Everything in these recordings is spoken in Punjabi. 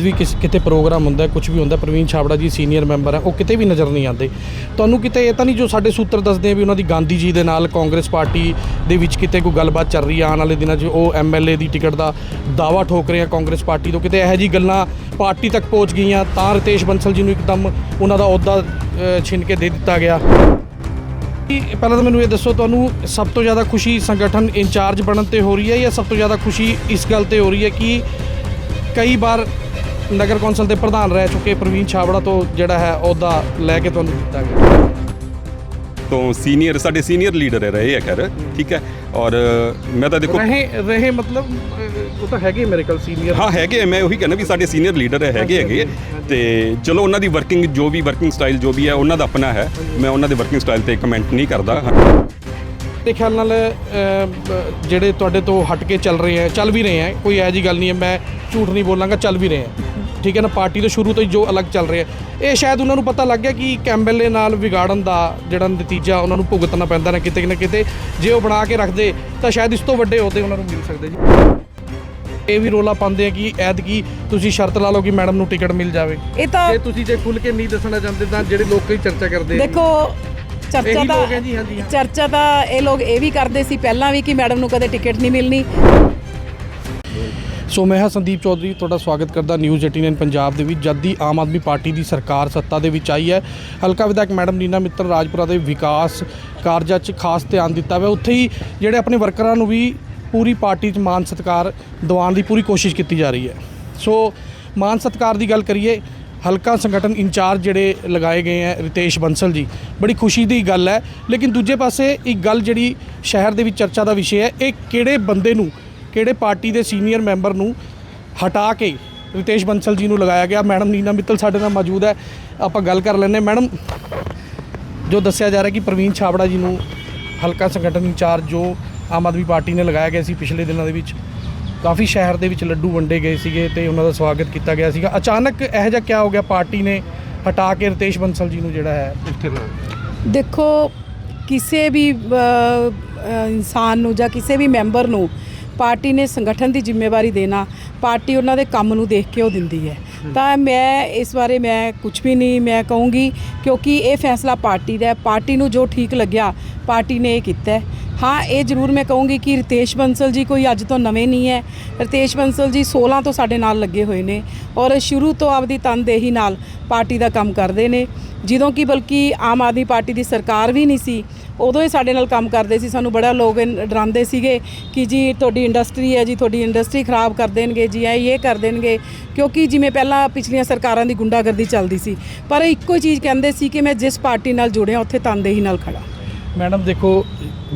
ਜਦ ਵੀ ਕਿਸ ਕਿਤੇ ਪ੍ਰੋਗਰਾਮ ਹੁੰਦਾ ਕੁਝ ਵੀ ਹੁੰਦਾ ਪ੍ਰਵੀਨ ਛਾਬੜਾ ਜੀ ਸੀਨੀਅਰ ਮੈਂਬਰ ਹੈ ਉਹ ਕਿਤੇ ਵੀ ਨਜ਼ਰ ਨਹੀਂ ਆਉਂਦੇ। ਤੁਹਾਨੂੰ ਕਿਤੇ ਇਹ ਤਾਂ ਨਹੀਂ ਜੋ ਸਾਡੇ ਸੂਤਰ ਦੱਸਦੇ ਆ ਵੀ ਉਹਨਾਂ ਦੀ ਗਾਂਧੀ ਜੀ ਦੇ ਨਾਲ ਕਾਂਗਰਸ ਪਾਰਟੀ ਦੇ ਵਿੱਚ ਕਿਤੇ ਕੋਈ ਗੱਲਬਾਤ ਚੱਲ ਰਹੀ ਆ ਆਉਣ ਵਾਲੇ ਦਿਨਾਂ 'ਚ ਉਹ ਐਮਐਲਏ ਦੀ ਟਿਕਟ ਦਾ ਦਾਵਾ ਠੋਕ ਰਹੇ ਆ ਕਾਂਗਰਸ ਪਾਰਟੀ ਤੋਂ ਕਿਤੇ ਇਹੋ ਜੀ ਗੱਲਾਂ ਪਾਰਟੀ ਤੱਕ ਪਹੁੰਚ ਗਈਆਂ ਤਾਂ ਰਤੇਸ਼ ਬੰਸਲ ਜੀ ਨੂੰ ਇੱਕਦਮ ਉਹਨਾਂ ਦਾ ਅਹੁਦਾ ਅ, ਛਿਨ ਕੇ ਦੇ ਦਿੱਤਾ ਗਿਆ। ਪਹਿਲਾਂ ਤਾਂ ਮੈਨੂੰ ਇਹ ਦੱਸੋ ਤੁਹਾਨੂੰ ਸਭ ਤੋਂ ਜ਼ਿਆਦਾ ਖੁਸ਼ੀ ਸੰਗਠਨ ਇੰਚਾਰਜ ਬਣਨ ਤੇ ਹੋ ਰਹੀ ਹੈ ਜਾਂ ਸਭ ਤੋਂ ਜ਼ਿਆਦਾ ਖੁਸ਼ੀ ਇਸ ਗੱਲ ਤੇ ਹੋ ਰਹੀ ਹੈ ਕਿ ਕਈ ਵਾਰ ਨਗਰ ਕੌਂਸਲ ਦੇ ਪ੍ਰਧਾਨ ਰਹਿ ਚੁੱਕੇ ਪ੍ਰਵੀਨ ਛਾਬੜਾ ਤੋਂ ਜਿਹੜਾ ਹੈ ਅਹੁਦਾ ਲੈ ਕੇ ਤੁਹਾਨੂੰ ਦਿੱਤਾ ਗਿਆ। ਤੋਂ ਸੀਨੀਅਰ ਸਾਡੇ ਸੀਨੀਅਰ ਲੀਡਰ ਰਹੇ ਹੈ ਖੈਰ ਠੀਕ ਹੈ? ਔਰ ਮੈਂ ਤਾਂ ਦੇਖੋ ਰਹੇ ਰਹੇ ਮਤਲਬ ਉਹ ਤਾਂ ਹੈਗੇ ਮੇਰੇ ਕੋਲ ਸੀਨੀਅਰ। ਹਾਂ ਹੈਗੇ ਮੈਂ ਉਹੀ ਕਹਿੰਦਾ ਵੀ ਸਾਡੇ ਸੀਨੀਅਰ ਲੀਡਰ ਹੈਗੇ ਹੈਗੇ ਤੇ ਚਲੋ ਉਹਨਾਂ ਦੀ ਵਰਕਿੰਗ ਜੋ ਵੀ ਵਰਕਿੰਗ ਸਟਾਈਲ ਜੋ ਵੀ ਹੈ ਉਹਨਾਂ ਦਾ ਆਪਣਾ ਹੈ। ਮੈਂ ਉਹਨਾਂ ਦੇ ਵਰਕਿੰਗ ਸਟਾਈਲ ਤੇ ਕਮੈਂਟ ਨਹੀਂ ਕਰਦਾ ਤੇ ਖਿਆਲ ਨਾਲ ਜਿਹੜੇ ਤੁਹਾਡੇ ਤੋਂ ਹਟ ਕੇ ਚੱਲ ਰਹੇ ਹੈ ਚੱਲ ਵੀ ਰਹੇ ਹੈ ਕੋਈ ਇਹੋ ਜੀ ਗੱਲ ਨਹੀਂ ਹੈ ਮੈਂ ਝੂਠ ਨਹੀਂ ਬੋਲਾਂਗਾ ਚੱਲ ਵੀ ਰਹੇ ਹੈ। ਠੀਕ ਹੈ ਨਾ ਪਾਰਟੀ ਤੋਂ ਸ਼ੁਰੂ ਤੋਂ ਹੀ ਜੋ ਅਲੱਗ ਚੱਲ ਰਿਹਾ। ਇਹ ਸ਼ਾਇਦ ਉਹਨਾਂ ਨੂੰ ਪਤਾ ਲੱਗ ਗਿਆ ਕਿ ਕੈਂਬਲੇ ਨਾਲ ਵਿਗਾੜਨ ਦਾ ਜਿਹੜਾ ਨਤੀਜਾ ਉਹਨਾਂ ਨੂੰ ਭੁਗਤਣਾ ਪੈਂਦਾ ਨਾ ਕਿਤੇ ਨਾ ਕਿਤੇ। ਜੇ ਉਹ ਬਣਾ ਕੇ ਰੱਖਦੇ ਤਾਂ ਸ਼ਾਇਦ ਇਸ ਤੋਂ ਵੱਡੇ ਅਹੁਦੇ ਉਹਨਾਂ ਨੂੰ ਮਿਲ ਸਕਦੇ ਜੀ। ਇਹ ਵੀ ਰੋਲਾ ਪਾਉਂਦੇ ਆ ਕਿ ਐਤਕੀ ਤੁਸੀਂ ਸ਼ਰਤ ਲਾ ਲਓ ਕਿ ਮੈਡਮ ਨੂੰ ਟਿਕਟ ਮਿਲ ਜਾਵੇ। ਇਹ ਤਾਂ ਜੇ ਤੁਸੀਂ ਜੇ ਖੁੱਲ ਕੇ ਨਹੀਂ ਦੱਸਣਾ ਚਾਹੁੰਦੇ ਤਾਂ ਜਿਹੜੇ ਲੋਕ ਕਈ ਚਰਚਾ ਕਰਦੇ ਦੇਖੋ ਚਰਚਾ ਤਾਂ। ਚਰਚਾ ਤਾਂ ਇਹ ਲੋਕ ਇਹ ਵੀ ਕਰਦੇ ਸੀ ਪਹਿਲਾਂ ਵੀ ਕਿ ਮੈਡਮ ਨੂੰ ਕਦੇ ਟਿਕਟ ਨਹੀਂ ਮਿਲਣੀ। ਸੋ ਮੈਂ ਹਾਂ ਸੰਦੀਪ ਚੌਧਰੀ, ਤੁਹਾਡਾ ਸਵਾਗਤ ਕਰਦਾ ਨਿਊਜ਼ 89 ਪੰਜਾਬ ਦੇ ਵਿੱਚ। ਜਦ ਦੀ ਆਮ ਆਦਮੀ ਪਾਰਟੀ ਦੀ ਸਰਕਾਰ ਸੱਤਾ ਦੇ ਵਿੱਚ ਆਈ ਹੈ, ਹਲਕਾ ਵਿਧਾਇਕ ਮੈਡਮ ਨੀਨਾ ਮਿੱਤਰ ਰਾਜਪੁਰਾ ਦੇ ਵਿਕਾਸ ਕਾਰਜਾਂ 'ਚ ਖਾਸ ਧਿਆਨ ਦਿੱਤਾ ਹੋਇਆ ਉੱਥੇ ਹੀ ਜਿਹੜੇ ਆਪਣੇ ਵਰਕਰਾਂ ਨੂੰ ਵੀ ਪੂਰੀ ਪਾਰਟੀ 'ਚ ਮਾਨ ਸਤਿਕਾਰ ਦਿਵਾਉਣ ਦੀ ਪੂਰੀ ਕੋਸ਼ਿਸ਼ ਕੀਤੀ ਜਾ ਰਹੀ ਹੈ। ਸੋ ਮਾਨ ਸਤਿਕਾਰ ਦੀ ਗੱਲ ਕਰੀਏ, ਹਲਕਾ ਸੰਗਠਨ ਇੰਚਾਰਜ ਜਿਹੜੇ ਲਗਾਏ ਗਏ ਹੈ, ਰਿਤੇਸ਼ ਬੰਸਲ ਜੀ, ਬੜੀ ਖੁਸ਼ੀ ਦੀ ਗੱਲ ਹੈ। ਲੇਕਿਨ ਦੂਜੇ ਪਾਸੇ ਇੱਕ ਗੱਲ ਜਿਹੜੀ ਸ਼ਹਿਰ ਦੇ ਵਿੱਚ ਚਰਚਾ ਦਾ ਵਿਸ਼ੇ ਹੈ, ਇਹ ਕਿਹੜੇ ਬੰਦੇ ਨੂੰ ਕਿਹੜੇ ਪਾਰਟੀ ਦੇ ਸੀਨੀਅਰ ਮੈਂਬਰ ਨੂੰ ਹਟਾ ਕੇ ਰਿਤੇਸ਼ ਬੰਸਲ ਜੀ ਨੂੰ ਲਗਾਇਆ ਗਿਆ? ਮੈਡਮ ਨੀਨਾ ਮਿੱਤਲ ਸਾਡੇ ਨਾਲ ਮੌਜੂਦ ਹੈ। ਆਪਾਂ ਗੱਲ ਕਰ ਲੈਂਦੇ ਹਾਂ। ਮੈਡਮ, ਜੋ ਦੱਸਿਆ ਜਾ ਰਿਹਾ ਕਿ ਪ੍ਰਵੀਨ ਛਾਬੜਾ ਜੀ ਨੂੰ ਹਲਕਾ ਸੰਗਠਨ ਇੰਚਾਰਜ ਜੋ ਆਮ ਆਦਮੀ ਪਾਰਟੀ ਨੇ ਲਗਾਇਆ ਗਿਆ ਸੀ ਪਿਛਲੇ ਦਿਨਾਂ ਦੇ ਵਿੱਚ, ਕਾਫੀ ਸ਼ਹਿਰ ਦੇ ਵਿੱਚ ਲੱਡੂ ਵੰਡੇ ਗਏ ਸੀਗੇ ਤੇ ਉਹਨਾਂ ਦਾ ਸਵਾਗਤ ਕੀਤਾ ਗਿਆ ਸੀਗਾ। ਅਚਾਨਕ ਇਹੋ ਜਿਹਾ ਕਿਆ ਹੋ ਗਿਆ? ਪਾਰਟੀ ਨੇ ਹਟਾ ਕੇ ਰਤੇਸ਼ ਬੰਸਲ ਜੀ ਨੂੰ ਜਿਹੜਾ ਹੈ ਇੱਥੇ ਲਾਇਆ ਦੇਖੋ, ਕਿਸੇ ਵੀ ਇਨਸਾਨ ਨੂੰ ਜਾਂ ਕਿਸੇ ਵੀ ਮੈਂਬਰ ਨੂੰ ਪਾਰਟੀ ਨੇ ਸੰਗਠਨ ਦੀ ਜ਼ਿੰਮੇਵਾਰੀ ਦੇਣਾ ਪਾਰਟੀ ਉਹਨਾਂ ਦੇ ਕੰਮ ਨੂੰ ਦੇਖ ਕੇ ਉਹ ਦਿੰਦੀ ਹੈ। ਤਾਂ ਮੈਂ ਇਸ ਬਾਰੇ ਮੈਂ ਕੁਝ ਵੀ ਨਹੀਂ ਮੈਂ ਕਹੂੰਗੀ ਕਿਉਂਕਿ ਇਹ ਫੈਸਲਾ ਪਾਰਟੀ ਦਾ ਹੈ। ਪਾਰਟੀ ਨੂੰ ਜੋ ਠੀਕ ਲੱਗਿਆ ਪਾਰਟੀ ਨੇ ਇਹ ਕੀਤਾ ਹੈ। ਹਾਂ ਇਹ ਜ਼ਰੂਰ ਮੈਂ ਕਹੂੰਗੀ ਕਿ ਰਿਤੇਸ਼ ਬੰਸਲ ਜੀ ਕੋਈ ਅੱਜ ਤੋਂ ਨਵੇਂ ਨਹੀਂ ਹੈ। ਰਿਤੇਸ਼ ਬੰਸਲ ਜੀ 16 ਤੋਂ ਸਾਡੇ ਨਾਲ ਲੱਗੇ ਹੋਏ ਨੇ ਔਰ ਸ਼ੁਰੂ ਤੋਂ ਆਪਦੀ ਤਨਦੇਹੀ ਨਾਲ ਪਾਰਟੀ ਦਾ ਕੰਮ ਕਰਦੇ ਨੇ। ਜਦੋਂ ਕਿ ਬਲਕਿ ਆਮ ਆਦਮੀ ਪਾਰਟੀ ਦੀ ਸਰਕਾਰ ਵੀ ਨਹੀਂ ਸੀ ਉਦੋਂ ਹੀ ਸਾਡੇ ਨਾਲ ਕੰਮ ਕਰਦੇ ਸੀ, ਸਾਨੂੰ ਬੜਾ ਲੋਕ ਡਰਾਉਂਦੇ ਸੀਗੇ ਕਿ ਜੀ ਤੁਹਾਡੀ ਇੰਡਸਟਰੀ ਹੈ ਜੀ, ਤੁਹਾਡੀ ਇੰਡਸਟਰੀ ਖਰਾਬ ਕਰ ਦੇਣਗੇ ਜੀ ਇਹ ਇਹ ਕਰ ਦੇਣਗੇ। ਕਿਉਂਕਿ ਜਿਵੇਂ ਪਹਿਲਾਂ ਪਿਛਲੀਆਂ ਸਰਕਾਰਾਂ ਦੀ ਗੁੰਡਾਗਰਦੀ ਚੱਲਦੀ ਸੀ, ਪਰ ਇੱਕੋ ਹੀ ਚੀਜ਼ ਕਹਿੰਦੇ ਸੀ ਕਿ ਮੈਂ ਜਿਸ ਪਾਰਟੀ ਨਾਲ ਜੁੜਿਆ, ਉੱਥੇ ਤਨਦੇਹੀ ਨਾਲ ਖੜਾ ਮੈਡਮ, ਦੇਖੋ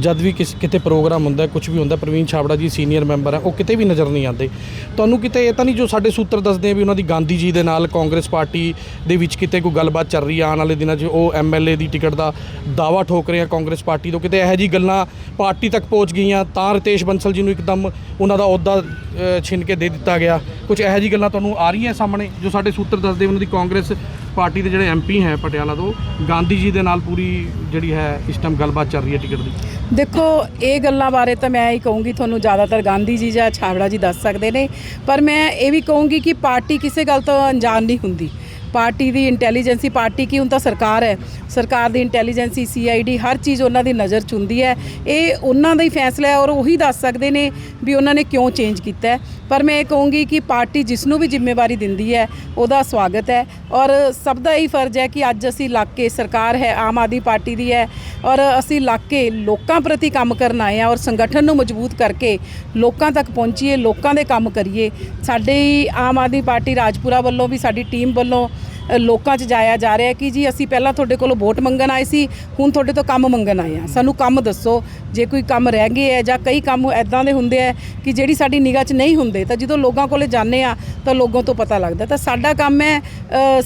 ਜਦ ਵੀ ਕਿਸ ਕਿਤੇ ਪ੍ਰੋਗਰਾਮ ਹੁੰਦਾ ਕੁਝ ਵੀ ਹੁੰਦਾ ਪ੍ਰਵੀਨ ਛਾਬੜਾ ਜੀ ਸੀਨੀਅਰ ਮੈਂਬਰ ਹੈ ਉਹ ਕਿਤੇ ਵੀ ਨਜ਼ਰ ਨਹੀਂ ਆਉਂਦੇ। ਤੁਹਾਨੂੰ ਕਿਤੇ ਇਹ ਤਾਂ ਨਹੀਂ ਜੋ ਸਾਡੇ ਸੂਤਰ ਦੱਸਦੇ ਆ ਵੀ ਉਹਨਾਂ ਦੀ ਗਾਂਧੀ ਜੀ ਦੇ ਨਾਲ ਕਾਂਗਰਸ ਪਾਰਟੀ ਦੇ ਵਿੱਚ ਕਿਤੇ ਕੋਈ ਗੱਲਬਾਤ ਚੱਲ ਰਹੀ ਆ ਆਉਣ ਵਾਲੇ ਦਿਨਾਂ 'ਚ ਉਹ ਐਮਐਲਏ ਦੀ ਟਿਕਟ ਦਾ ਦਾਵਾ ਠੋਕ ਰਹੇ ਆ ਕਾਂਗਰਸ ਪਾਰਟੀ ਤੋਂ ਕਿਤੇ ਇਹੋ ਜੀ ਗੱਲਾਂ ਪਾਰਟੀ ਤੱਕ ਪਹੁੰਚ ਗਈਆਂ ਤਾਂ ਰਤੇਸ਼ ਬੰਸਲ ਜੀ ਨੂੰ ਇੱਕਦਮ ਉਹਨਾਂ ਦਾ ਅਹੁਦਾ ਅ, ਛਿਨ ਕੇ ਦੇ ਦਿੱਤਾ ਗਿਆ। ਕੁਝ ਇਹੋ ਜੀ ਗੱਲਾਂ ਤੁਹਾਨੂੰ ਆ ਰਹੀਆਂ ਸਾਹਮਣੇ ਜੋ ਸਾਡੇ ਸੂਤਰ ਦੱਸਦੇ ਉਹਨਾਂ ਦੀ ਕਾਂਗਰਸ ਪਾਰਟੀ ਦੇ ਜਿਹੜੇ ਐਮਪੀ ਹੈ ਪਟਿਆਲਾ ਤੋਂ ਗਾਂਧੀ ਜੀ ਦੇ ਨਾਲ ਪੂਰੀ ਜਿਹੜੀ ਹੈ ਇਸ ਟਾਈਮ ਗੱਲਬਾਤ ਚੱਲ ਰਹੀ ਹੈ ਟਿਕਟ ਦੀ। ਦੇਖੋ, ਇਹ ਗੱਲਾਂ ਬਾਰੇ ਤਾਂ ਮੈਂ ਹੀ ਕਹੂੰਗੀ, ਤੁਹਾਨੂੰ ਜ਼ਿਆਦਾਤਰ ਗਾਂਧੀ ਜੀ ਜਾਂ ਛਾਬੜਾ ਜੀ ਦੱਸ ਸਕਦੇ ਨੇ, ਪਰ ਮੈਂ ਇਹ ਵੀ ਕਹੂੰਗੀ ਕਿ ਪਾਰਟੀ ਕਿਸੇ ਗੱਲ ਤੋਂ ਅਣਜਾਣ ਨਹੀਂ ਹੁੰਦੀ। ਪਾਰਟੀ ਦੀ ਇੰਟੈਲੀਜੈਂਸੀ ਪਾਰਟੀ ਕੀ, ਹੁਣ ਤਾਂ ਸਰਕਾਰ ਹੈ। ਸਰਕਾਰ ਦੀ ਇੰਟੈਲੀਜੈਂਸੀ ਸੀਆਈਡੀ ਹਰ ਚੀਜ਼ ਉਹਨਾਂ ਦੀ ਨਜ਼ਰ 'ਚ ਹੁੰਦੀ ਹੈ। ਇਹ ਉਹਨਾਂ ਦਾ ਹੀ ਫੈਸਲਾ ਹੈ ਔਰ ਉਹੀ ਦੱਸ ਸਕਦੇ ਨੇ ਵੀ ਉਹਨਾਂ ਨੇ ਕਿਉਂ ਚੇਂਜ ਕੀਤਾ ਹੈ। ਪਰ ਮੈਂ ਇਹ ਕਹੂੰਗੀ ਕਿ ਪਾਰਟੀ ਜਿਸ ਨੂੰ ਵੀ ਜ਼ਿੰਮੇਵਾਰੀ ਦਿੰਦੀ ਹੈ, ਉਹਦਾ ਸਵਾਗਤ ਹੈ। ਔਰ ਸਭ ਦਾ ਹੀ ਫਰਜ਼ ਹੈ ਕਿ ਅੱਜ ਅਸੀਂ ਇਲਾਕੇ, ਸਰਕਾਰ ਹੈ, ਆਮ ਆਦਮੀ ਪਾਰਟੀ ਦੀ ਹੈ। ਔਰ ਅਸੀਂ ਇਲਾਕੇ ਲੋਕਾਂ ਪ੍ਰਤੀ ਕੰਮ ਕਰਨ ਆਏ ਆ ਔਰ ਸੰਗਠਨ ਨੂੰ ਮਜ਼ਬੂਤ ਕਰਕੇ ਲੋਕਾਂ ਤੱਕ ਪਹੁੰਚੀਏ, ਲੋਕਾਂ ਦੇ ਕੰਮ ਕਰੀਏ। ਸਾਡੇ ਹੀ ਆਮ ਆਦਮੀ ਪਾਰਟੀ ਰਾਜਪੁਰਾ ਵੱਲੋਂ ਵੀ, ਸਾਡੀ ਟੀਮ ਵੱਲੋਂ ਲੋਕਾਂ 'ਚ ਜਾਇਆ ਜਾ ਰਿਹਾ ਕਿ ਜੀ ਅਸੀਂ ਪਹਿਲਾਂ ਤੁਹਾਡੇ ਕੋਲੋਂ ਵੋਟ ਮੰਗਣ ਆਏ ਸੀ ਹੁਣ ਤੁਹਾਡੇ ਤੋਂ ਕੰਮ ਮੰਗਣ ਆਏ ਆ ਸਾਨੂੰ ਕੰਮ ਦੱਸੋ ਜੇ ਕੋਈ ਕੰਮ ਰਹਿ ਗਏ ਹੈ ਜਾਂ ਕਈ ਕੰਮ ਐਦਾਂ ਦੇ ਹੁੰਦੇ ਆ ਕਿ ਜਿਹੜੀ ਸਾਡੀ ਨਿਗਾਹ 'ਚ ਨਹੀਂ ਹੁੰਦੇ ਤਾਂ ਜਦੋਂ ਲੋਕਾਂ ਕੋਲੇ ਜਾਂਦੇ ਆ ਤਾਂ ਲੋਕਾਂ ਤੋਂ ਪਤਾ ਲੱਗਦਾ। ਤਾਂ ਸਾਡਾ ਕੰਮ ਹੈ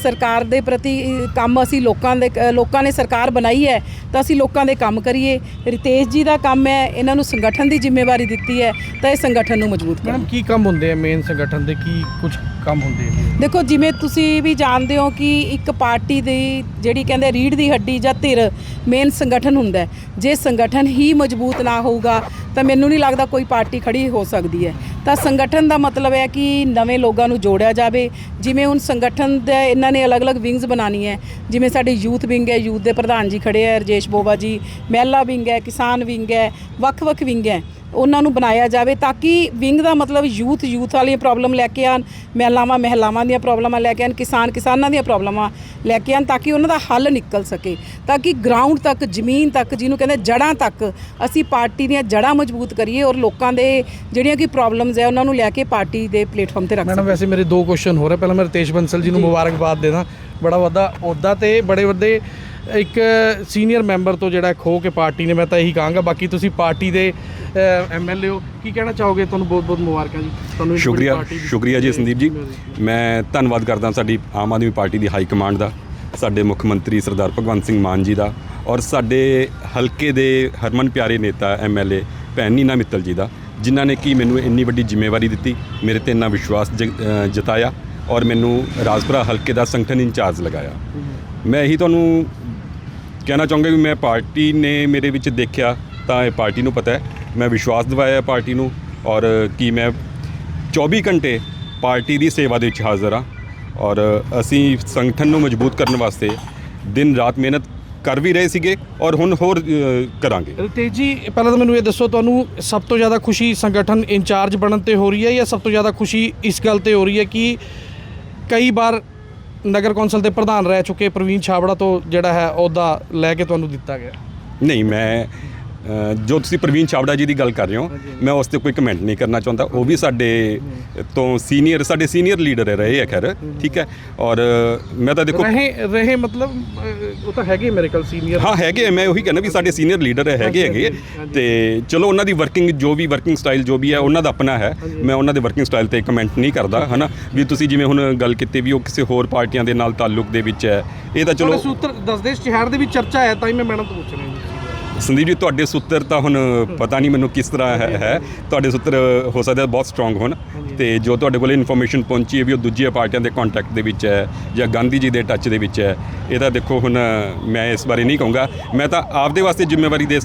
ਸਰਕਾਰ ਦੇ ਪ੍ਰਤੀ ਕੰਮ ਅਸੀਂ ਲੋਕਾਂ ਦੇ ਲੋਕਾਂ ਨੇ ਸਰਕਾਰ ਬਣਾਈ ਹੈ ਤਾਂ ਅਸੀਂ ਲੋਕਾਂ ਦੇ ਕੰਮ ਕਰੀਏ। ਰਿਤੇਸ਼ ਜੀ ਦਾ ਕੰਮ ਹੈ ਇਹਨਾਂ ਨੂੰ ਸੰਗਠਨ ਦੀ ਜ਼ਿੰਮੇਵਾਰੀ ਦਿੱਤੀ ਹੈ ਤਾਂ ਇਹ ਸੰਗਠਨ ਨੂੰ ਮਜ਼ਬੂਤ ਕਰਨ। ਮੈਡਮ ਕੀ ਕੰਮ ਹੁੰਦੇ ਆ ਮੇਨ ਸੰਗਠਨ ਦੇ? ਕੀ ਕੁਝ ਕੰਮ ਹੁੰਦੇ ਆ? ਦੇਖੋ ਜਿਵੇਂ ਤੁਸੀਂ ਵੀ ਜਾਣਦੇ ਹੋ ਕਿਉਂਕਿ ਇੱਕ ਪਾਰਟੀ ਦੀ ਜਿਹੜੀ ਕਹਿੰਦੇ ਰੀੜ ਦੀ ਹੱਡੀ ਜਾਂ ਧਿਰ ਮੇਨ ਸੰਗਠਨ ਹੁੰਦਾ ਜੇ ਸੰਗਠਨ ਹੀ ਮਜ਼ਬੂਤ ਨਾ ਹੋਊਗਾ, ਤਾਂ ਮੈਨੂੰ ਨਹੀਂ ਲੱਗਦਾ ਕੋਈ ਪਾਰਟੀ ਖੜੀ ਹੋ ਸਕਦੀ ਹੈ। ਤਾਂ ਸੰਗਠਨ ਦਾ ਮਤਲਬ ਹੈ ਕਿ ਨਵੇਂ ਲੋਕਾਂ ਨੂੰ ਜੋੜਿਆ ਜਾਵੇ। ਜਿਵੇਂ ਹੁਣ ਸੰਗਠਨ ਦੇ ਇਹਨਾਂ ਨੇ ਅਲੱਗ-ਅਲੱਗ ਵਿੰਗਸ ਬਣਾਉਣੀ ਹੈ। ਜਿਵੇਂ ਸਾਡੇ ਯੂਥ ਵਿੰਗ ਹੈ, ਯੂਥ ਦੇ ਪ੍ਰਧਾਨ ਜੀ ਖੜੇ ਹੈ, ਰਜੇਸ਼ ਬੋਬਾ ਜੀ, ਮਹਿਲਾ ਵਿੰਗ ਹੈ, ਕਿਸਾਨ ਵਿੰਗ ਹੈ, ਵੱਖ-ਵੱਖ ਵਿੰਗ ਹੈ। ਉਹਨਾਂ ਨੂੰ ਬਣਾਇਆ ਜਾਵੇ ਤਾਂ ਕਿ ਵਿੰਗ ਦਾ ਮਤਲਬ ਯੂਥ ਯੂਥ ਵਾਲੀਆਂ ਪ੍ਰੋਬਲਮ ਲੈ ਕੇ ਆਣ ਮਹਿਲਾਵਾਂ ਮਹਿਲਾਵਾਂ ਦੀਆਂ ਪ੍ਰੋਬਲਮਾਂ ਲੈ ਕੇ ਆਣ ਕਿਸਾਨ ਕਿਸਾਨਾਂ ਦੀਆਂ ਪ੍ਰੋਬਲਮਾਂ ਲੈ ਕੇ ਆਣ ਤਾਂ ਕਿ ਉਹਨਾਂ ਦਾ ਹੱਲ ਨਿਕਲ ਸਕੇ। ਤਾਂ ਕਿ ਗਰਾਊਂਡ ਤੱਕ ਜ਼ਮੀਨ ਤੱਕ ਜਿਹਨੂੰ ਕਹਿੰਦੇ ਜੜਾਂ ਤੱਕ ਅਸੀਂ ਪਾਰਟੀ ਦੀਆਂ ਜੜਾਂ ਮਜ਼ਬੂਤ ਕਰੀਏ ਔਰ ਲੋਕਾਂ ਦੇ ਜਿਹੜੀਆਂ ਕਿ ਪ੍ਰੋਬਲਮਸ ਹੈ ਉਹਨਾਂ ਨੂੰ ਲੈ ਕੇ ਪਾਰਟੀ ਦੇ ਪਲੇਟਫਾਰਮ ਤੇ ਰੱਖ ਮੈਡਮ ਵੈਸੇ ਮੇਰੇ ਦੋ ਕੁਐਸਚਨ ਹੋ। ਰਹੇ ਪਹਿਲਾਂ ਮੈਂ ਰਤੇਸ਼ ਬੰਸਲ ਜੀ ਨੂੰ ਮੁਬਾਰਕਬਾਦ ਦੇਣਾ। ਬੜਾ ਵੱਡਾ ਅਹੁਦਾ ਤੇ ਬੜੇ ਵੱਡੇ ਇੱਕ ਸੀਨੀਅਰ ਮੈਂਬਰ ਤੋਂ ਜਿਹੜਾ ਖੋ ਕੇ ਪਾਰਟੀ ਨੇ ਮੈਂ ਤਾਂ ਇਹੀ ਕਹਾਂਗਾ। ਬਾਕੀ ਤੁਸੀਂ ਪਾਰਟੀ ਦੇ ਐਮਐਲਏ ਹੋ ਕੀ ਕਹਿਣਾ ਚਾਹੋਗੇ? ਤੁਹਾਨੂੰ ਬਹੁਤ ਬਹੁਤ ਮੁਬਾਰਕਾਂ ਜੀ। ਤੁਹਾਨੂੰ ਸ਼ੁਕਰੀਆ ਸ਼ੁਕਰੀਆ ਜੀ ਸੰਦੀਪ ਜੀ। ਮੈਂ ਧੰਨਵਾਦ ਕਰਦਾ ਸਾਡੀ ਆਮ ਆਦਮੀ ਪਾਰਟੀ ਦੀ ਹਾਈ ਕਮਾਂਡ ਦਾ ਸਾਡੇ ਮੁੱਖ ਮੰਤਰੀ ਸਰਦਾਰ ਭਗਵੰਤ ਸਿੰਘ ਮਾਨ ਜੀ ਦਾ ਔਰ ਸਾਡੇ ਹਲਕੇ ਦੇ ਹਰਮਨ ਪਿਆਰੇ ਨੇਤਾ ਐਮਐਲਏ ਭੈਣ ਨੀਨਾ ਮਿੱਤਲ ਜੀ ਦਾ ਜਿਨ੍ਹਾਂ ਨੇ ਕੀ ਮੈਨੂੰ ਇੰਨੀ ਵੱਡੀ ਜ਼ਿੰਮੇਵਾਰੀ ਦਿੱਤੀ ਮੇਰੇ ਤੇ ਇੰਨਾ ਵਿਸ਼ਵਾਸ ਜਤਾਇਆ ਔਰ ਮੈਨੂੰ ਰਾਜਪੁਰਾ ਹਲਕੇ ਦਾ ਸੰਗਠਨ ਇੰਚਾਰਜ ਲਗਾਇਆ। ਮੈਂ ਇਹੀ ਤੁਹਾਨੂੰ ਕਹਿਣਾ ਚਾਹੂੰਗਾ ਵੀ ਮੈਂ ਪਾਰਟੀ ਨੇ ਮੇਰੇ ਵਿੱਚ ਦੇਖਿਆ ਤਾਂ ਇਹ ਪਾਰਟੀ ਨੂੰ ਪਤਾ ਹੈ। ਮੈਂ ਵਿਸ਼ਵਾਸ ਦਿਵਾਇਆ ਪਾਰਟੀ ਨੂੰ ਔਰ ਕਿ ਮੈਂ 24 ਘੰਟੇ ਪਾਰਟੀ ਦੀ ਸੇਵਾ ਦੇ ਵਿੱਚ ਹਾਜ਼ਰ ਹਾਂ ਔਰ ਅਸੀਂ ਸੰਗਠਨ ਨੂੰ ਮਜ਼ਬੂਤ ਕਰਨ ਵਾਸਤੇ ਦਿਨ ਰਾਤ ਮਿਹਨਤ ਕਰ ਵੀ ਰਹੇ ਸੀਗੇ ਔਰ ਹੁਣ ਹੋਰ ਕਰਾਂਗੇ। ਰਤੇਸ਼ ਜੀ, ਪਹਿਲਾਂ ਤਾਂ ਮੈਨੂੰ ਇਹ ਦੱਸੋ, ਤੁਹਾਨੂੰ ਸਭ ਤੋਂ ਜ਼ਿਆਦਾ ਖੁਸ਼ੀ ਸੰਗਠਨ ਇੰਚਾਰਜ ਬਣਨ ਤੇ ਹੋ ਰਹੀ ਹੈ ਜਾਂ ਸਭ ਤੋਂ ਜ਼ਿਆਦਾ ਖੁਸ਼ੀ ਇਸ ਗੱਲ ਤੇ ਹੋ ਰਹੀ ਹੈ ਕਿ ਕਈ ਵਾਰ ਨਗਰ ਕੌਂਸਲ ਦੇ ਪ੍ਰਧਾਨ ਰਹਿ ਚੁੱਕੇ, ਪ੍ਰਵੀਨ ਛਾਬੜਾ ਤੋਂ ਜਿਹੜਾ ਹੈ ਅਹੁਦਾ ਲੈ ਕੇ ਤੁਹਾਨੂੰ ਦਿੱਤਾ ਗਿਆ। ਨਹੀਂ, ਮੈਂ ਜੋ ਤੁਸੀਂ ਪ੍ਰਵੀਨ ਚਾਵੜਾ ਜੀ ਦੀ ਗੱਲ ਕਰ ਰਹੇ ਹੋ ਮੈਂ ਉਸ ਤੇ ਕੋਈ ਕਮੈਂਟ ਨਹੀਂ ਕਰਨਾ ਚਾਹੁੰਦਾ। ਉਹ ਵੀ ਸਾਡੇ ਤੋਂ ਸੀਨੀਅਰ ਸਾਡੇ ਸੀਨੀਅਰ ਲੀਡਰ ਰਹੇ ਹੈ ਖੈਰ ਠੀਕ ਹੈ? ਔਰ ਮੈਂ ਤਾਂ ਦੇਖੋ ਰਹੇ ਰਹੇ ਮਤਲਬ ਉਹ ਤਾਂ ਹੈਗੇ ਮੇਰੇ ਕੋਲ ਸੀਨੀਅਰ ਹਾਂ ਹੈਗੇ ਮੈਂ ਉਹੀ ਕਹਿੰਦਾ ਵੀ ਸਾਡੇ ਸੀਨੀਅਰ ਲੀਡਰ ਹੈਗੇ ਹੈਗੇ। ਤੇ ਚਲੋ ਉਹਨਾਂ ਦੀ ਵਰਕਿੰਗ ਜੋ ਵੀ ਵਰਕਿੰਗ ਸਟਾਈਲ ਜੋ ਵੀ ਹੈ ਉਹਨਾਂ ਦਾ ਆਪਣਾ ਹੈ। ਮੈਂ ਉਹਨਾਂ ਦੇ ਵਰਕਿੰਗ ਸਟਾਈਲ ਤੇ ਕਮੈਂਟ ਨਹੀਂ ਕਰਦਾ ਹਨਾ? ਵੀ ਤੁਸੀਂ ਜਿਵੇਂ ਹੁਣ ਗੱਲ ਕੀਤੀ ਵੀ ਉਹ ਕਿਸੇ ਹੋਰ ਪਾਰਟੀਆਂ ਦੇ ਨਾਲ ਤਾਲੁਕ ਦੇ ਵਿੱਚ ਹੈ ਇਹ ਤਾਂ ਚਲੋ ਸੂਤਰ ਦਸਦੇ ਸ਼ਹਿਰ ਦੇ ਵਿੱਚ ਚਰਚਾ ਹੈ ਤਾਂ ਹੀ ਮੈਂ ਮੈਡਮ ਤੋਂ ਪੁੱਛ ਰਿਹਾ ਸੰਦੀਪ ਜੀ ਤੁਹਾਡੇ ਸੂਤਰ ਤਾਂ ਹੁਣ ਪਤਾ ਨਹੀਂ ਮੈਨੂੰ ਕਿਸ ਤਰ੍ਹਾਂ ਹੈ ਹੈ। ਤੁਹਾਡੇ ਸੂਤਰ ਹੋ ਸਕਦਾ ਬਹੁਤ ਸਟਰੋਂਗ ਹੋਣ। ਤੇ ਜੋ ਤੁਹਾਡੇ ਕੋਲ ਇਨਫੋਰਮੇਸ਼ਨ ਪਹੁੰਚੀ ਹੈ ਵੀ ਉਹ ਦੂਜੀਆਂ ਪਾਰਟੀਆਂ ਦੇ ਕੰਟੈਕਟ ਦੇ ਵਿੱਚ ਹੈ ਜਾਂ ਗਾਂਧੀ ਜੀ ਦੇ ਟੱਚ ਦੇ ਵਿੱਚ ਹੈ ਇਹ ਤਾਂ ਦੇਖੋ ਹੁਣ ਮੈਂ ਇਸ ਬਾਰੇ ਨਹੀਂ ਕਹੂੰਗਾ। ਮੈਂ ਤਾਂ ਆਪਦੇ ਵਾਸਤੇ ਜ਼ਿੰਮੇਵਾਰੀ ਦੇ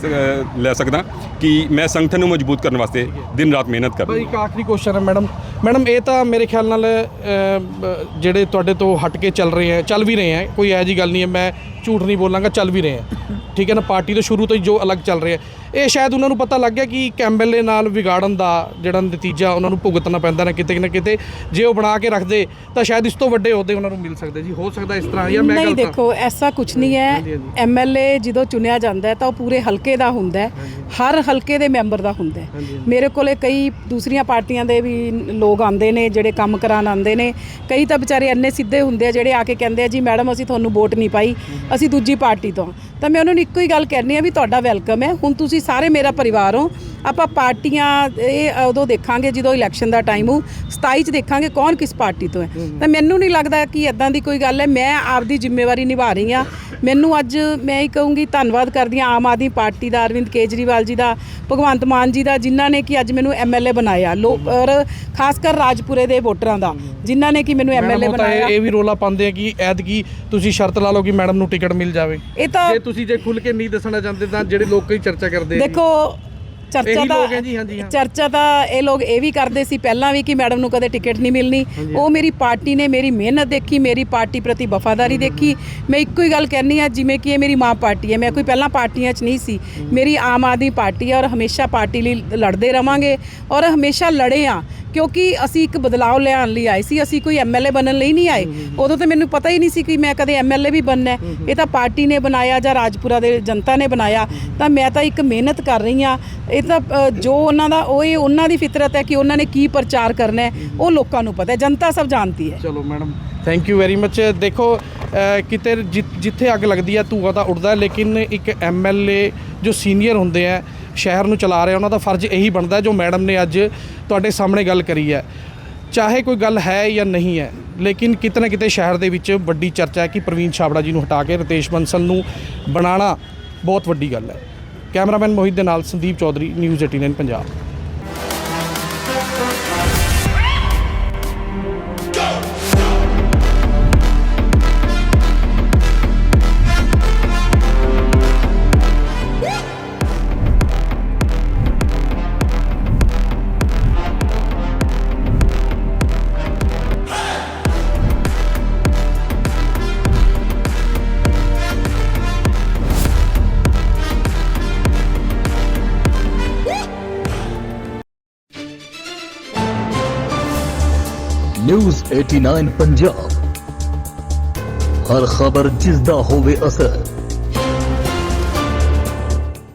ਲੈ ਸਕਦਾ ਕਿ ਮੈਂ ਸੰਗਠਨ ਨੂੰ ਮਜ਼ਬੂਤ ਕਰਨ ਵਾਸਤੇ ਦਿਨ ਰਾਤ ਮਿਹਨਤ ਕਰਦਾ ਇੱਕ ਆਖਰੀ ਕੁਐਸਚਨ ਹੈ ਮੈਡਮ। ਮੈਡਮ ਇਹ ਤਾਂ ਮੇਰੇ ਖਿਆਲ ਨਾਲ ਜਿਹੜੇ ਤੁਹਾਡੇ ਤੋਂ ਹਟ ਕੇ ਚੱਲ ਰਹੇ ਹੈ ਚੱਲ ਵੀ ਰਹੇ ਹੈ। ਕੋਈ ਇਹੋ ਜੀ ਗੱਲ ਨਹੀਂ ਹੈ ਮੈਂ ਝੂਠ ਨਹੀਂ ਬੋਲਾਂਗਾ ਚੱਲ ਵੀ ਰਹੇ ਹੈ। ਠੀਕ ਹੈ ਨਾ ਪਾਰਟੀ ਤੋਂ ਸ਼ੁਰੂ ਤੋਂ ਹੀ ਜੋ ਅਲੱਗ ਚੱਲ ਰਿਹਾ ਇਹ ਸ਼ਾਇਦ ਉਹਨਾਂ ਨੂੰ ਪਤਾ ਲੱਗ ਗਿਆ ਕਿ ਕੈਂਬਲੇ ਨਾਲ ਵਿਗਾੜਨ ਦਾ ਜਿਹੜਾ ਨਤੀਜਾ ਉਹਨਾਂ ਨੂੰ ਭੁਗਤਣਾ ਪੈਂਦਾ ਨਾ ਕਿਤੇ ਨਾ ਕਿਤੇ। ਜੇ ਉਹ ਬਣਾ ਕੇ ਰੱਖਦੇ ਤਾਂ ਸ਼ਾਇਦ ਇਸ ਤੋਂ ਵੱਡੇ ਅਹੁਦੇ ਉਹਨਾਂ ਨੂੰ ਮਿਲ ਸਕਦੇ ਜੀ। ਹੋ ਸਕਦਾ ਇਸ ਤਰ੍ਹਾਂ ਜਾਂ ਮੈਂ ਨਹੀਂ ਗਲਤ? ਦੇਖੋ ਐਸਾ ਕੁਝ ਨਹੀਂ ਹੈ। ਐਮਐਲਏ ਜਦੋਂ ਚੁਣਿਆ ਜਾਂਦਾ ਹੈ ਤਾਂ ਉਹ ਪੂਰੇ ਹਲਕੇ ਦਾ ਹੁੰਦਾ ਹੈ। ਹਰ ਹਲਕੇ ਦੇ ਮੈਂਬਰ ਦਾ ਹੁੰਦਾ ਹੈ। ਮੇਰੇ ਕੋਲੇ ਕਈ ਦੂਸਰੀਆਂ ਪਾਰਟੀਆਂ ਦੇ ਵੀ ਲੋਕ ਆਉਂਦੇ ਨੇ ਜਿਹੜੇ ਕੰਮ ਕਰਾਉਣ ਆਉਂਦੇ ਨੇ। ਕਈ ਤਾਂ ਵਿਚਾਰੇ ਇੰਨੇ ਸਿੱਧੇ ਹੁੰਦੇ ਆ ਜਿਹੜੇ ਆ ਕੇ ਕਹਿੰਦੇ ਆ ਜੀ ਮੈਡਮ ਅਸੀਂ ਤੁਹਾਨੂੰ ਵੋਟ ਨਹੀਂ ਪਾਈ। ਅਸੀਂ ਦੂਜੀ ਪਾਰਟੀ ਤੋਂ। ਤਾਂ ਮੈਂ ਉਹਨਾਂ ਨੂੰ ਇੱਕੋ ਹੀ ਗੱਲ ਕਹਿਣੀ ਆ ਵੀ ਤੁਹਾਡਾ ਵੈਲਕਮ ਹੈ। ਹੁਣ ਤੁਸੀਂ ਸਾਰੇ ਮੇਰਾ ਪਰਿਵਾਰ ਹੋ। ਆਪਾਂ ਪਾਰਟੀਆਂ ਇਹ ਉਦੋਂ ਦੇਖਾਂਗੇ ਜਦੋਂ ਇਲੈਕਸ਼ਨ ਦਾ ਟਾਈਮ ਹੋ 27 ਚ ਦੇਖਾਂਗੇ ਕੌਣ ਕਿਸ ਪਾਰਟੀ ਤੋਂ ਹੈ। ਤਾਂ ਮੈਨੂੰ ਨਹੀਂ ਲੱਗਦਾ ਕਿ ਇਦਾਂ ਦੀ ਕੋਈ ਗੱਲ ਹੈ। ਮੈਂ ਆਪਦੀ ਜ਼ਿੰਮੇਵਾਰੀ ਨਿਭਾ ਰਹੀ ਹਾਂ। ਮੈਨੂੰ ਅੱਜ ਮੈਂ ਹੀ ਕਹੂੰਗੀ ਧੰਨਵਾਦ ਕਰਦੀ ਹਾਂ ਆਮ ਆਦਮੀ ਪਾਰਟੀ ਦਾ ਅਰਵਿੰਦ ਕੇਜਰੀਵਾਲ ਜੀ ਦਾ ਭਗਵੰਤ ਮਾਨ ਜੀ ਦਾ ਜਿਨ੍ਹਾਂ ਨੇ ਕਿ ਅੱਜ ਮੈਨੂੰ ਐਮਐਲਏ ਬਣਾਇਆ। ਲੋ ਔਰ ਖਾਸ ਕਰ ਰਾਜਪੁਰੇ ਦੇ ਵੋਟਰਾਂ ਦਾ ਜਿਨ੍ਹਾਂ ਨੇ ਕਿ ਮੈਨੂੰ ਐਮਐਲਏ ਬਣਾਇਆ। ਇਹ ਵੀ ਰੋਲਾ ਪਾਉਂਦੇ ਆ ਕਿ ਐਤਕੀ ਤੁਸੀਂ ਸ਼ਰਤ ਲਾ ਲਓ ਕਿ ਮੈਡਮ ਨੂੰ ਟਿਕਟ ਮਿਲ ਜਾਵੇ। ਇਹ ਤਾਂ ਜੇ ਤੁਸੀਂ ਜੇ ਖੁੱਲ ਕੇ ਨਹੀਂ ਦੱਸਣਾ ਚਾਹੁੰਦੇ ਤਾਂ ਜਿਹੜੇ ਲੋਕ ਕਈ ਚਰਚਾ ਕਰਦੇ ਆ। ਦੇਖੋ ਚਰਚਾ ਹਾਂ। ਚਰਚਾ ਤਾਂ ਇਹ ਲੋਕ ਇਹ ਵੀ ਕਰਦੇ ਸੀ ਪਹਿਲਾਂ ਵੀ ਕਿ ਮੈਡਮ ਨੂੰ ਕਦੇ ਟਿਕਟ ਨਹੀਂ ਮਿਲਣੀ। ਉਹ ਮੇਰੀ ਪਾਰਟੀ ਨੇ ਮੇਰੀ ਮਿਹਨਤ ਦੇਖੀ ਮੇਰੀ ਪਾਰਟੀ ਪ੍ਰਤੀ ਵਫਾਦਾਰੀ ਦੇਖੀ। ਮੈਂ ਇੱਕੋ ਹੀ ਗੱਲ ਕਹਿਣੀ ਆ ਜਿਵੇਂ ਕਿ ਇਹ ਮੇਰੀ ਮਾਂ ਪਾਰਟੀ ਹੈ। ਮੈਂ ਕੋਈ ਪਹਿਲਾਂ ਪਾਰਟੀਆਂ 'ਚ ਨਹੀਂ ਸੀ। ਮੇਰੀ ਆਮ ਆਦਮੀ ਪਾਰਟੀ ਹੈ ਔਰ ਹਮੇਸ਼ਾ ਪਾਰਟੀ ਲਈ ਲੜਦੇ ਰਵਾਂਗੇ ਔਰ ਹਮੇਸ਼ਾ ਲੜੇ ਆ ਕਿਉਂਕਿ ਅਸੀਂ ਇੱਕ ਬਦਲਾਅ ਲਿਆਉਣ ਲਈ ਆਏ ਸੀ ਅਸੀਂ ਕੋਈ ਐਮਐਲਏ ਬਣਨ ਲਈ ਨਹੀਂ ਆਏ। ਉਦੋਂ ਤਾਂ ਮੈਨੂੰ ਪਤਾ ਹੀ ਨਹੀਂ ਸੀ ਕਿ ਮੈਂ ਕਦੇ ਐਮਐਲਏ ਵੀ ਬਣਨਾ ਹੈ। ਇਹ ਤਾਂ ਪਾਰਟੀ ਨੇ ਬਣਾਇਆ ਜਾਂ ਰਾਜਪੁਰਾ ਦੇ ਜਨਤਾ ਨੇ ਬਣਾਇਆ। ਤਾਂ ਮੈਂ ਤਾਂ ਇੱਕ ਮਿਹਨਤ ਕਰ ਰਹੀ ਆ ਇਹ ਤਾਂ ਜੋ ਉਹਨਾਂ ਦਾ ਉਹ ਇਹ ਉਹਨਾਂ ਦੀ ਫਿਤਰਤ ਹੈ ਕਿ ਉਹਨਾਂ ਨੇ ਕੀ ਪ੍ਰਚਾਰ ਕਰਨਾ ਹੈ। ਉਹ ਲੋਕਾਂ ਨੂੰ ਪਤਾ ਹੈ। ਜਨਤਾ ਸਭ ਜਾਣਦੀ ਹੈ। ਚਲੋ madam thank you very much ਦੇਖੋ ਕਿਤੇ ਜਿੱਥੇ ਅੱਗ ਲੱਗਦੀ ਹੈ ਧੂਆ ਤਾਂ ਉੱਡਦਾ ਹੈ, ਲੇਕਿਨ ਇੱਕ ਐਮਐਲਏ ਜੋ ਸੀਨੀਅਰ ਹੁੰਦੇ ਆ ਸ਼ਹਿਰ ਨੂੰ ਚਲਾ ਰਹੇ ਉਹਨਾਂ ਦਾ ਫਰਜ਼ ਇਹੀ ਬਣਦਾ ਜੋ ਮੈਡਮ ਨੇ ਅੱਜ ਤੁਹਾਡੇ ਸਾਹਮਣੇ ਗੱਲ ਕਰੀ ਹੈ। ਚਾਹੇ ਕੋਈ ਗੱਲ ਹੈ ਜਾਂ ਨਹੀਂ ਹੈ, ਲੇਕਿਨ ਕਿਤੇ ਨਾ ਕਿਤੇ ਸ਼ਹਿਰ ਦੇ ਵਿੱਚ ਵੱਡੀ ਚਰਚਾ ਹੈ ਕਿ ਪ੍ਰਵੀਨ ਛਾਬੜਾ ਜੀ ਨੂੰ ਹਟਾ ਕੇ ਰਤੇਸ਼ ਬੰਸਲ ਨੂੰ ਬਣਾਉਣਾ ਬਹੁਤ ਵੱਡੀ ਗੱਲ ਹੈ। ਕੈਮਰਾਮੈਨ ਮੋਹਿਤ ਦੇ ਨਾਲ ਸੰਦੀਪ ਚੌਧਰੀ ਨਿਊਜ਼ 89 ਪੰਜਾਬ। 89 ਪੰਜਾਬ ਹਰ ਖਬਰ ਜਿਸ ਦਾ ਹੋਵੇ ਅਸਰ